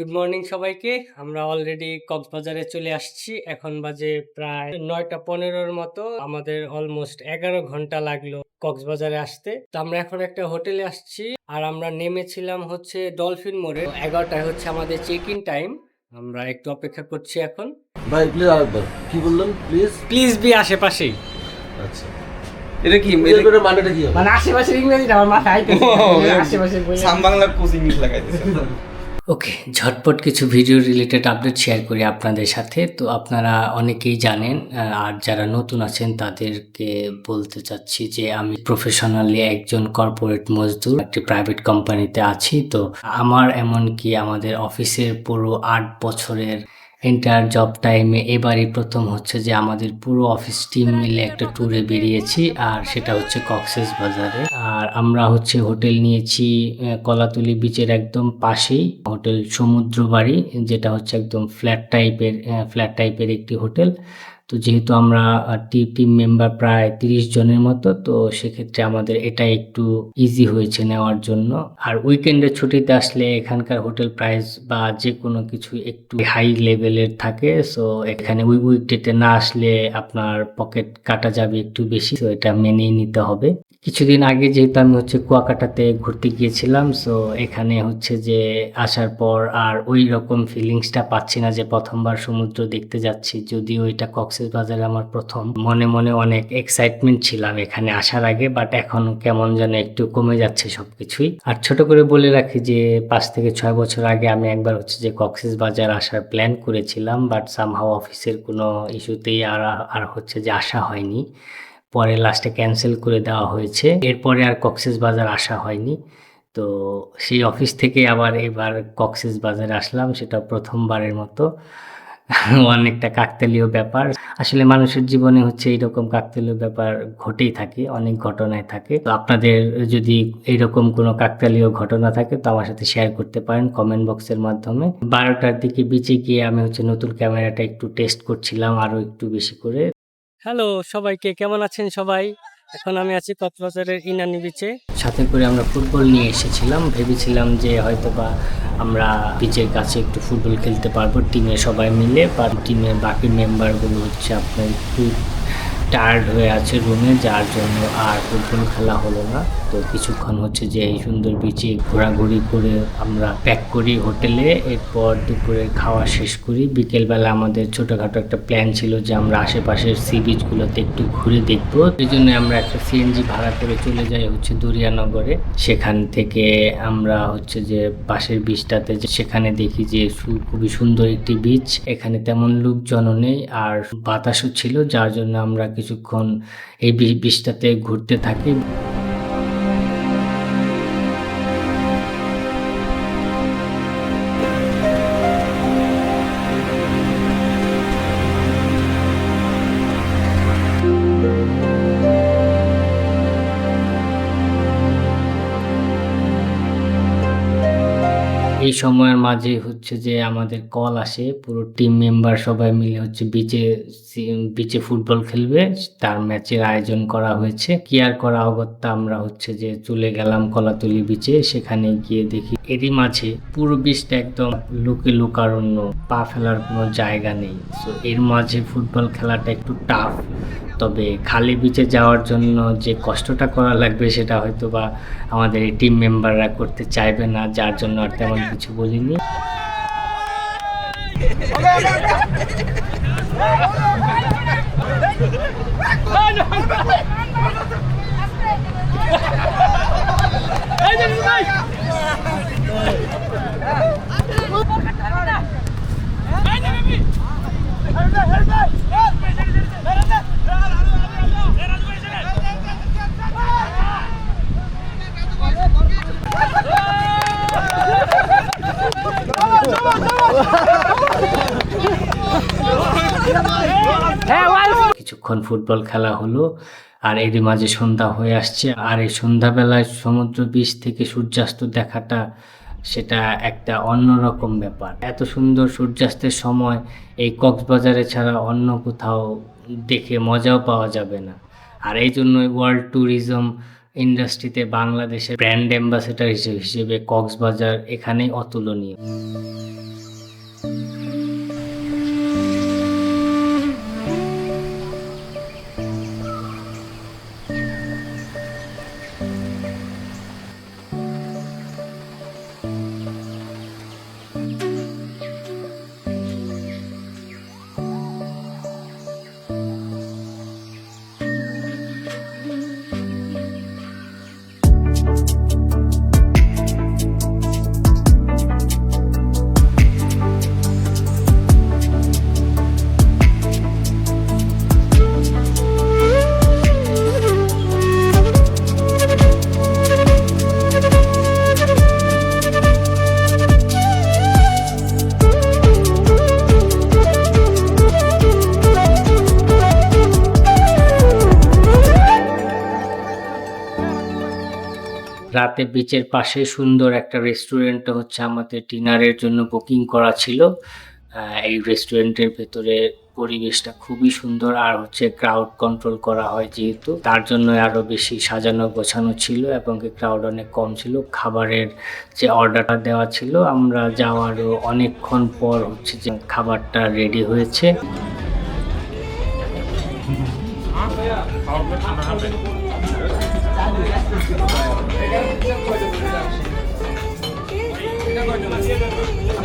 Good morning সবাইকে। আমরা already কক্সবাজারে চলে আসছি। এখন বাজে প্রায় নয়টা পনেরোর মতো। আমাদের অলমোস্ট এগারো ঘণ্টা লাগল কক্সবাজারে আসতে। তো আমরা এখন একটা হোটেলে আসছি। আর আমরা নেমেছিলাম হচ্ছে ডলফিন মোড়ে এগারোটায় হচ্ছে আমাদের চেক ইন টাইম আমরা একটু অপেক্ষা করছি এখন। ভাই প্লিজ আরেকবার। কি বললেন? প্লিজ প্লিজ বি আশেপাশেই। আচ্ছা। এটা কি? এর করে মানেটা কি মানে আশেপাশের ইংরেজিটা আমার মাথায় আশেপাশে সাম বাংলা কোচিং ইংলিশ লাগাইতেছে। ওকে ঝটপট কিছু ভিডিও রিলেটেড আপডেট শেয়ার করি আপনাদের সাথে। তো আপনারা অনেকেই জানেন আর যারা নতুন আছেন তাদেরকে বলতে চাচ্ছি যে আমি প্রফেশনালি একজন কর্পোরেট মজদুর, একটি প্রাইভেট কোম্পানিতে আছি। তো আমার এমনকি আমাদের অফিসের পুরো আট বছরের এন্টার জব টাইমে এবারই প্রথম হচ্ছে যে আমাদের পুরো অফিস টিম মিলে একটা ট্যুরে বেরিয়েছি, আর সেটা হচ্ছে কক্সেস বাজারে। আর আমরা হচ্ছে হোটেল নিয়েছি কলাতুলি বিচের একদম পাশেই হোটেল সমুদ্র বাড়ি যেটা হচ্ছে একদম ফ্ল্যাট টাইপের ফ্ল্যাট টাইপের একটি হোটেল তো যেহেতু আমরা টিম মেম্বার প্রায় তিরিশ জনের মতো, তো সেক্ষেত্রে আমাদের এটা একটু ইজি হয়েছে নেওয়ার জন্য। আর উইকেন্ডের ছুটিতে আসলে এখানকার হোটেল প্রাইস বা যে কোনো কিছু একটু হাই লেভেলের থাকে সো এখানে উই উইকডেতে না আসলে আপনার পকেট কাটা যাবে একটু বেশি, তো এটা মেনেই নিতে হবে। কিছুদিন আগে যেহেতু আমি হচ্ছে কুয়াকাটাতে ঘুরতে গিয়েছিলাম সো এখানে হচ্ছে যে আসার পর আর ওই রকম ফিলিংসটা পাচ্ছি না যে প্রথমবার সমুদ্র দেখতে যাচ্ছি। যদিও এটা কক্সেস বাজারে আমার প্রথম। মনে মনে অনেক এক্সাইটমেন্ট ছিলাম এখানে আসার আগে বাট এখন কেমন যেন একটু কমে যাচ্ছে সব কিছুই আর ছোট করে বলে রাখি যে পাঁচ থেকে ছয় বছর আগে আমি একবার হচ্ছে যে কক্সেস বাজার আসার প্ল্যান করেছিলাম বাট সামহাও অফিসের কোনো ইস্যুতেই আর আর হচ্ছে যে আসা হয়নি। পরে লাস্টে ক্যান্সেল করে দেওয়া হয়েছে। এরপরে আর কক্সেস বাজার আসা হয়নি। তো সেই অফিস থেকে আবার এবার কক্সেস বাজারে আসলাম, সেটা প্রথমবারের মতো। অনেকটা কাকতালীয় ব্যাপার। আসলে মানুষের জীবনে হচ্ছে এইরকম কাকতালীয় ব্যাপার ঘটেই থাকে, অনেক ঘটনায় থাকে। তো আপনাদের যদি এইরকম কোনো কাকতালীয় ঘটনা থাকে, তো আমার সাথে শেয়ার করতে পারেন কমেন্ট বক্সের মাধ্যমে। বারোটার দিকে বিচে গিয়ে আমি হচ্ছে নতুন ক্যামেরাটা একটু টেস্ট করছিলাম আরও একটু বেশি করে। হ্যালো সবাইকে কেমন আছেন সবাই? এখন আমি আছি কক্সবাজারের ইনানি বিচে সাথে করে আমরা ফুটবল নিয়ে এসেছিলাম। ভেবেছিলাম যে হয়তো বা আমরা বিচের কাছে একটু ফুটবল খেলতে পারব। টিমে সবাই মিলে, বা টিমের বাকি মেম্বারগুলো হচ্ছে আপনার একটু টায়ার্ড হয়ে আছে রুমে যার জন্য আর ফুটবল খেলা হলো না। তো কিছুক্ষণ হচ্ছে যে এই সুন্দর বিচে ঘোরাঘুরি করে আমরা প্যাক করি হোটেলে এরপর দুপুরে খাওয়া শেষ করি। বিকেলবেলা আমাদের ছোটোখাটো একটা প্ল্যান ছিল যে আমরা আশেপাশের সি বিচগুলোতে একটু ঘুরে দেখব। এই জন্য আমরা একটা সিএনজি ভাড়া করে চলে যাই হচ্ছে দরিয়ানগরে। সেখান থেকে আমরা হচ্ছে যে পাশের বিচটাতে সেখানে দেখি যে খুবই সুন্দর একটি বিচ এখানে তেমন লোকজনও নেই আর বাতাসও ছিল, যার জন্য আমরা কিছুক্ষণ এই বি- বিচটাতে ঘুরতে থাকি। এই সময়ের মাঝে হচ্ছে যে আমাদের কল আসে, পুরো টিম মেম্বার সবাই মিলে হচ্ছে বিচে বিচে ফুটবল খেলবে, তার ম্যাচের আয়োজন করা হয়েছে। কি আর করা অগত্যা, আমরা হচ্ছে যে চলে গেলাম কলাতলি বিচে সেখানে গিয়ে দেখি এরই মাঝে পুরো বিচটা একদম লুকে লুকারণ্য, পা ফেলার কোনো জায়গা নেই। তো এর মাঝে ফুটবল খেলাটা একটু টাফ তবে খালি বিচে যাওয়ার জন্য যে কষ্টটা করা লাগবে সেটা হয়তো বা আমাদের এই টিম মেম্বাররা করতে চাইবে না, যার জন্য আর তেমন কিছু বলিনি। কিছুক্ষণ ফুটবল খেলা হলো। আর এরই মাঝে সন্ধ্যা হয়ে আসছে। আর এই সন্ধ্যাবেলায় সমুদ্র বিচ থেকে সূর্যাস্ত দেখাটা সেটা একটা অন্যরকম ব্যাপার। এত সুন্দর সূর্যাস্তের সময় এই কক্সবাজারে ছাড়া অন্য কোথাও দেখে মজাও পাওয়া যাবে না। আর এই জন্যই ওয়ার্ল্ড ট্যুরিজম ইন্ডাস্ট্রিতে বাংলাদেশের ব্র্যান্ড অ্যাম্বাসেডর হিসেবে কক্সবাজার এখানেই অতুলনীয়। রাতে বিচের পাশে সুন্দর একটা রেস্টুরেন্ট হচ্ছে আমাদের ডিনারের জন্য বুকিং করা ছিল। এই রেস্টুরেন্টের ভেতরে পরিবেশটা খুবই সুন্দর আর হচ্ছে ক্রাউড কন্ট্রোল করা হয় যেহেতু। তার জন্য আরও বেশি সাজানো গোছানো ছিল এবং ক্রাউড অনেক কম ছিল। খাবারের যে অর্ডারটা দেওয়া ছিল, আমরা যাওয়ারও অনেকক্ষণ পর হচ্ছে যে খাবারটা রেডি হয়েছে।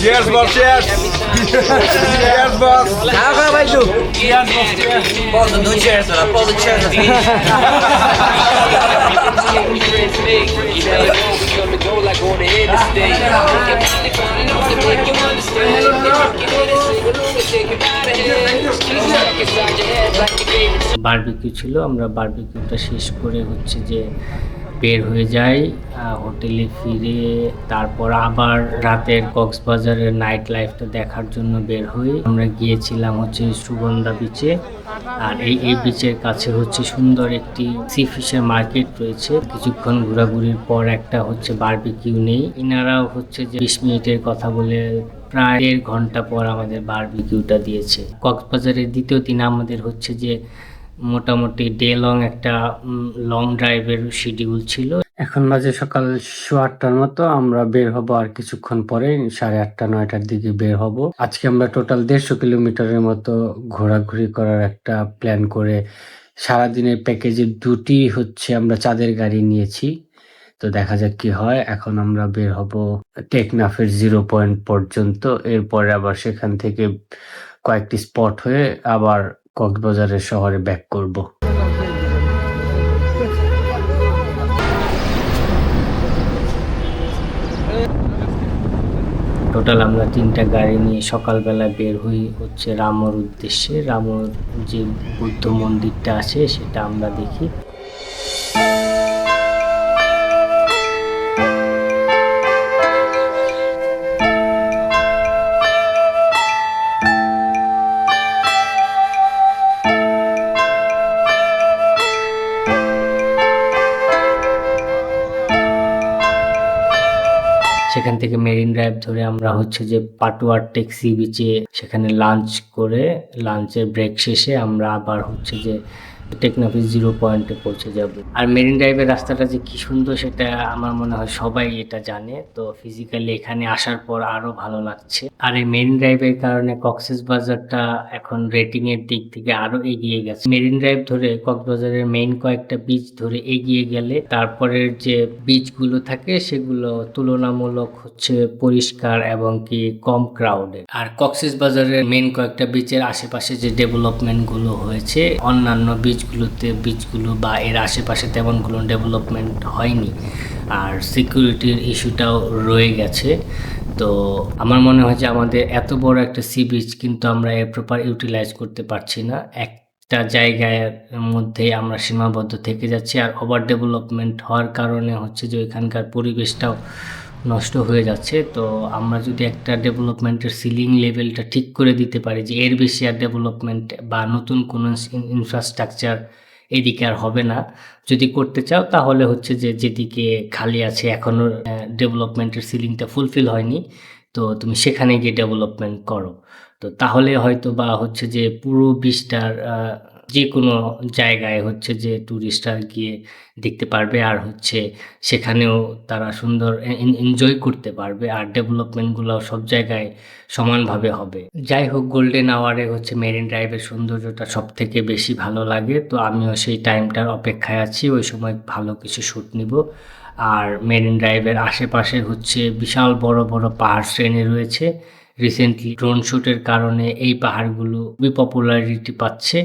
Cheers, boss, cheers. Cheers, boss. খাও খাও ভাই তো Cheers, boss, cheers. And do cheers, cheers. Go like on the favorite barbecue ছিল আমরা বারবিকিউটা শেষ করে হচ্ছে যে বের হয়ে যাই হোটেলে ফিরে, তারপর আবার রাতের কক্সবাজারের নাইট লাইফটা দেখার জন্য বের হই। আমরা গিয়েছিলাম হচ্ছে সুগন্ধা বিচে আর এই এই বিচের কাছে হচ্ছে সুন্দর একটি সি ফিশের মার্কেট রয়েছে। কিছুক্ষণ ঘোরাঘুরির পর একটা হচ্ছে বারবিকিউ নেই। ইনারাও হচ্ছে যে বিশ মিনিটের কথা বলে প্রায় দেড় ঘণ্টা পর আমাদের বারবিকিউটা দিয়েছে। কক্সবাজারের দ্বিতীয় দিন আমাদের হচ্ছে যে মোটামুটি ডে লং একটা লং ড্রাইভের শিডিউল ছিল। এখন বাজে সকাল সোয়া আটটার মতো, আমরা বের হব আর কিছুক্ষণ পরে, সাড়ে আটটা, নয়টার দিকে বের হব। আজকে আমরা টোটাল দেড়শো কিলোমিটারের মতো ঘোরাঘুরি করার একটা প্ল্যান করে সারাদিনের প্যাকেজে দুটি হচ্ছে আমরা চাঁদের গাড়ি নিয়েছি। তো দেখা যাক কি হয়, এখন আমরা বের হব টেকনাফের জিরো পয়েন্ট পর্যন্ত। এরপরে আবার সেখান থেকে কয়েকটি স্পট হয়ে আবার কক্সবাজারের শহরে ব্যাক করব। টোটাল আমরা তিনটা গাড়ি নিয়ে সকালবেলা বের হই হচ্ছে রামর উদ্দেশ্যে। রামর যে বৌদ্ধ মন্দিরটা আছে, সেটা আমরা দেখি। সেখান থেকে মেরিন ড্রাইভ ধরে আমরা হচ্ছে যে পাটুয়ার ট্যাক্সি বিচে সেখানে লাঞ্চ করে লাঞ্চের ব্রেক শেষে আমরা আবার হচ্ছে যে টেকনাফিস জিরো পয়েন্টে পৌঁছে যাব। আর মেরিন ড্রাইভের রাস্তাটা যে কি সুন্দর সেটা আমার মনে হয় সবাই এটা জানে। তো ফিজিক্যালি এখানে আসার পর আরও ভালো লাগছে। আর এই মেরিন ড্রাইভের কারণে কক্সেস বাজারটা এখন রেটিং এর দিক থেকে আরও এগিয়ে গেছে। মেরিন ড্রাইভ ধরে কক্সবাজারের মেইন কয়েকটা বিচ ধরে এগিয়ে গেলে তারপরের যে বিচগুলো থাকে সেগুলো তুলনামূলক হচ্ছে পরিষ্কার এবং কি কম ক্রাউডেড আর কক্সেস বাজারের মেন কয়েকটা বিচের আশেপাশে যে ডেভেলপমেন্টগুলো হয়েছে, অন্যান্য বিচগুলোতে বিচগুলো বা এর আশেপাশে তেমন কোনো ডেভেলপমেন্ট হয়নি। আর সিকিউরিটির ইস্যুটাও রয়ে গেছে। তো আমার মনে হয় যে আমাদের এত বড় একটা সি বিচ কিন্তু আমরা এর প্রপার ইউটিলাইজ করতে পারছি না। এক একটা জায়গার মধ্যে আমরা সীমাবদ্ধ থেকে যাচ্ছি আর ওভার ডেভেলপমেন্ট হওয়ার কারণে হচ্ছে যে এখানকার পরিবেশটাও নষ্ট হয়ে যাচ্ছে, তো আমরা যদি একটা ডেভেলপমেন্টের সিলিং লেভেলটা ঠিক করে দিতে পারি যে এর বেশি আর ডেভেলপমেন্ট বা নতুন কোনো ইনফ্রাস্ট্রাকচার এদিকে আর হবে না, যদি করতে চাও তাহলে হচ্ছে যে যেদিকে খালি আছে এখনও ডেভেলপমেন্টের সিলিংটা ফুলফিল হয়নি, তো তুমি সেখানে গিয়ে ডেভেলপমেন্ট করো। তো তাহলে হয়তো বা হচ্ছে যে পুরো বিচটার যে কোনো জায়গায় হচ্ছে যে ট্যুরিস্টরা গিয়ে দেখতে পারবে আর হচ্ছে সেখানেও তারা সুন্দর এনজয় করতে পারবে আর ডেভেলপমেন্টগুলো সব জায়গায় সমানভাবে হবে। যাই হোক গোল্ডেন আওয়ারে হচ্ছে মেরিন ড্রাইভের সৌন্দর্যটা সব থেকে বেশি ভালো লাগে, তো আমিও সেই টাইমটার অপেক্ষায় আছি, ওই সময় ভালো কিছু শ্যুট নিব। আর মেরিন ড্রাইভের আশেপাশে হচ্ছে বিশাল বড় বড় পাহাড় শ্রেণি রয়েছে। রিসেন্টলি ড্রোন শ্যুটের কারণে এই পাহাড়গুলো খুবই পপুলারিটি পাচ্ছে।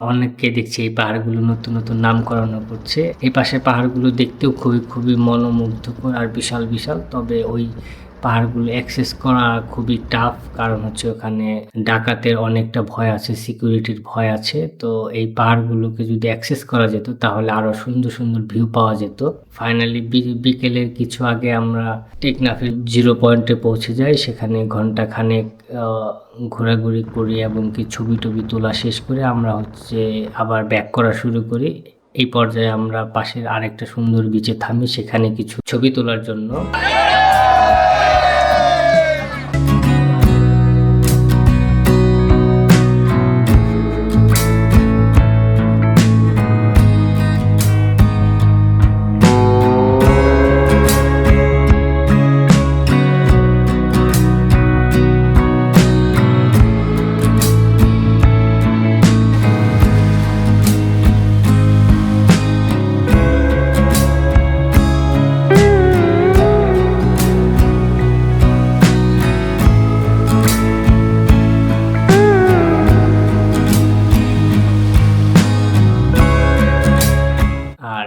অনেককে দেখছি এই পাহাড়গুলো নতুন নতুন নামকরণ করছে। এই পাশে পাহাড়গুলো দেখতেও খুবই খুবই মনোমুগ্ধকর আর বিশাল বিশাল। তবে ওই পাহাড়গুলো অ্যাক্সেস করা খুবই টাফ কারণ হচ্ছে ওখানে ডাকাতের অনেকটা ভয় আছে সিকিউরিটির ভয় আছে। তো এই পাহাড়গুলোকে যদি অ্যাক্সেস করা যেত, তাহলে আরও সুন্দর সুন্দর ভিউ পাওয়া যেত। ফাইনালি বিকেলের কিছু আগে আমরা টেকনাফের জিরো পয়েন্টে পৌঁছে যাই। সেখানে ঘণ্টা খানেক ঘোরাঘুরি করি এবং কি ছবি টবি তোলা শেষ করে আমরা হচ্ছে আবার ব্যাক করা শুরু করি। এই পর্যায়ে আমরা পাশের আরেকটা সুন্দর বিচে থামি, সেখানে কিছু ছবি তোলার জন্য।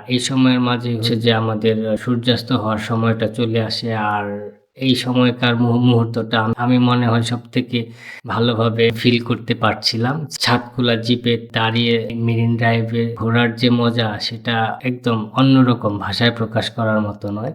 এই সময়ের মাঝে হচ্ছে যে আমাদের সূর্যাস্ত হওয়ার সময়টা চলে আসে আর এই সময়কার মুহূ- মুহূর্তটা আমি মনে হয় সব থেকে ভালোভাবে ফিল করতে পারছিলাম। ছাদকুলা জিপে দাঁড়িয়ে মেরিন ড্রাইভে ঘোরার যে মজা সেটা একদম অন্যরকম ভাষায় প্রকাশ করার মতো নয়।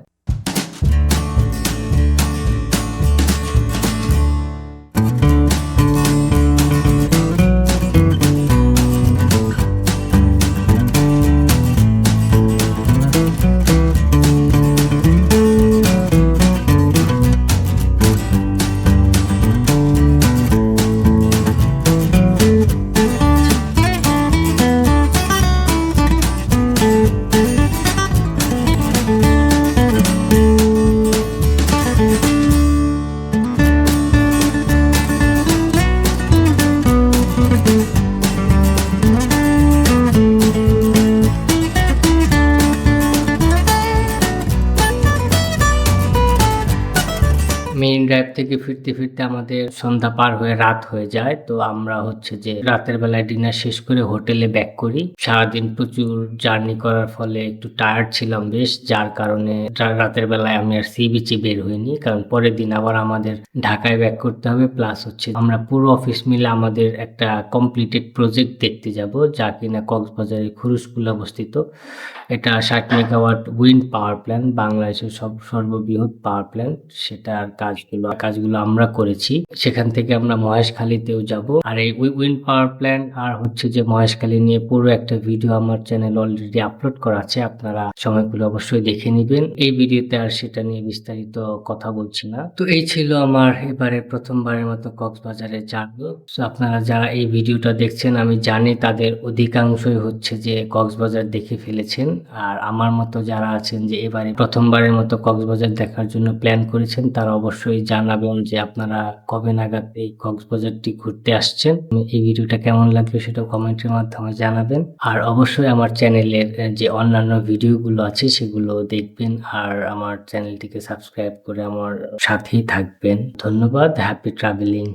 থেকে ফিরতে ফিরতে আমাদের সন্ধ্যা পার হয়ে রাত হয়ে যায়। তো আমরা হচ্ছে যে রাতের বেলায় ডিনার শেষ করে হোটেলে ব্যাক করি। সারাদিন প্রচুর জার্নি করার ফলে একটু টায়ার্ড ছিলাম বেশ, যার কারণে রাতের বেলায় আমি আর সি বিচে বের হইনি। কারণ পরের দিন আবার আমাদের ঢাকায় ব্যাক করতে হবে। প্লাস হচ্ছে আমরা পুরো অফিস মিলে আমাদের একটা কমপ্লিটেড প্রজেক্ট দেখতে যাব, যা কিনা কক্সবাজারের খুরুশকুল অবস্থিত। এটা ষাট মেগাওয়াট উইন্ড পাওয়ার প্ল্যান্ট বাংলাদেশের সব সর্ববৃহৎ পাওয়ার প্ল্যান্ট সেটার কাজগুলো কাজগুলো আমরা করেছি। সেখান থেকে আমরা মহেশখালীতেও যাব। আর এই উইন্ড পাওয়ার প্ল্যান্ট আর হচ্ছে যে মহেশখালী নিয়ে পুরো একটা ভিডিও আমার চ্যানেল অলরেডি আপলোড করা আছে। আপনারা সময়গুলো অবশ্যই দেখে নেবেন। এই ভিডিওতে আর সেটা নিয়ে বিস্তারিত কথা বলছি না। তো এই ছিল আমার এবারে প্রথমবারের মতো কক্সবাজারে যাব তো আপনারা যারা এই ভিডিওটা দেখছেন, আমি জানি তাদের অধিকাংশই হচ্ছে যে কক্সবাজার দেখে ফেলেছেন। আর আমার মতো যারা আছেন যে এবারে প্রথমবারের মতো কক্সবাজার দেখার জন্য প্ল্যান করেছেন, তারা অবশ্যই জানাবেন যে আপনারা কবে নাগাদ এই কক্সবাজারটি ঘুরতে আসছেন। এই ভিডিওটা কেমন লাগল সেটা কমেন্টের মাধ্যমে জানাবেন। আর অবশ্যই আমার চ্যানেলের যে অন্যান্য ভিডিওগুলো আছে সেগুলো দেখবেন। আর আমার চ্যানেলটিকে সাবস্ক্রাইব করে আমার সাথেই থাকবেন। ধন্যবাদ হ্যাপি ট্রাভেলিং